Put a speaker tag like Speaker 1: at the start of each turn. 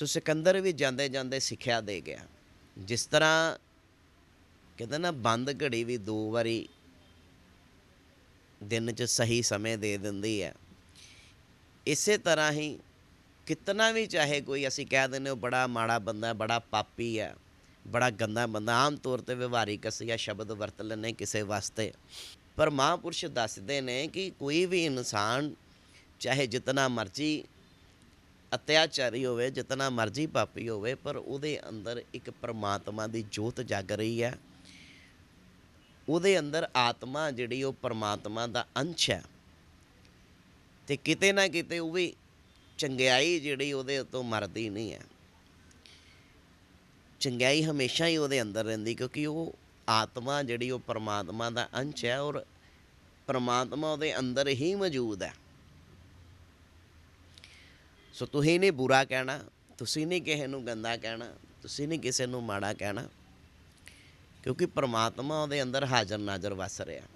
Speaker 1: ਸੋ ਸਿਕੰਦਰ ਵੀ ਜਾਂਦੇ ਜਾਂਦੇ ਸਿੱਖਿਆ ਦੇ ਗਿਆ। ਜਿਸ ਤਰ੍ਹਾਂ ਕਹਿੰਦੇ ਨਾ, ਬੰਦ ਘੜੀ ਵੀ ਦੋ ਵਾਰੀ ਦਿਨ 'ਚ ਸਹੀ ਸਮੇਂ ਦੇ ਦਿੰਦੀ ਹੈ। ਇਸੇ ਤਰ੍ਹਾਂ ਹੀ ਕਿਤਨਾ ਵੀ ਚਾਹੇ ਕੋਈ ਅਸੀਂ ਕਹਿ ਦਿੰਦੇ ਉਹ ਬੜਾ ਮਾੜਾ ਬੰਦਾ ਬੜਾ ਪਾਪੀ ਹੈ, ਬੜਾ ਗੰਦਾ ਬੰਦਾ, ਆਮ ਤੌਰ ਤੇ ਵਿਵਹਾਰਿਕ ਅਸੀਂ ਇਹ ਸ਼ਬਦ ਵਰਤ ਲੈਂਦੇ ਕਿਸੇ ਵਾਸਤੇ। ਪਰ ਮਹਾਂਪੁਰਸ਼ ਦੱਸਦੇ ਨੇ ਕਿ ਕੋਈ ਵੀ ਇਨਸਾਨ ਚਾਹੇ ਜਿਤਨਾ ਮਰਜ਼ੀ ਅਤਿਆਚਾਰੀ ਹੋਵੇ, ਜਿਤਨਾ ਮਰਜ਼ੀ ਪਾਪੀ ਹੋਵੇ, ਪਰ ਉਹਦੇ ਅੰਦਰ ਇੱਕ ਪਰਮਾਤਮਾ ਦੀ ਜੋਤ ਜਗ ਰਹੀ ਹੈ। ਉਹਦੇ ਅੰਦਰ ਆਤਮਾ ਜਿਹੜੀ, ਉਹ ਪਰਮਾਤਮਾ ਦਾ ਅੰਸ਼ ਹੈ। ਤੇ ਕਿਤੇ ਨਾ ਕਿਤੇ ਉਹ ਵੀ ਚੰਗਿਆਈ ਜਿਹੜੀ, ਉਹਦੇ ਉੱਤੋਂ ਮਰਦੀ ਨਹੀਂ ਹੈ। ਚੰਗਿਆਈ ਹਮੇਸ਼ਾ ਹੀ ਉਹਦੇ ਅੰਦਰ ਰਹਿੰਦੀ, ਕਿਉਂਕਿ ਉਹ ਆਤਮਾ ਜਿਹੜੀ, ਉਹ ਪਰਮਾਤਮਾ ਦਾ ਅੰਸ਼ ਹੈ ਔਰ ਪਰਮਾਤਮਾ ਉਹਦੇ ਅੰਦਰ ਹੀ ਮੌਜੂਦ ਹੈ। ਸੋ ਤੁਸੀਂ ਨਹੀਂ ਬੁਰਾ ਕਹਿਣਾ, ਤੁਸੀਂ ਨਹੀਂ ਕਿਸੇ ਨੂੰ ਗੰਦਾ ਕਹਿਣਾ, ਤੁਸੀਂ ਨਹੀਂ ਕਿਸੇ ਨੂੰ ਮਾੜਾ ਕਹਿਣਾ, ਕਿਉਂਕਿ ਪਰਮਾਤਮਾ ਉਹਦੇ ਅੰਦਰ ਹਾਜ਼ਰ ਨਾਜ਼ਰ ਵਸ ਰਿਹਾ।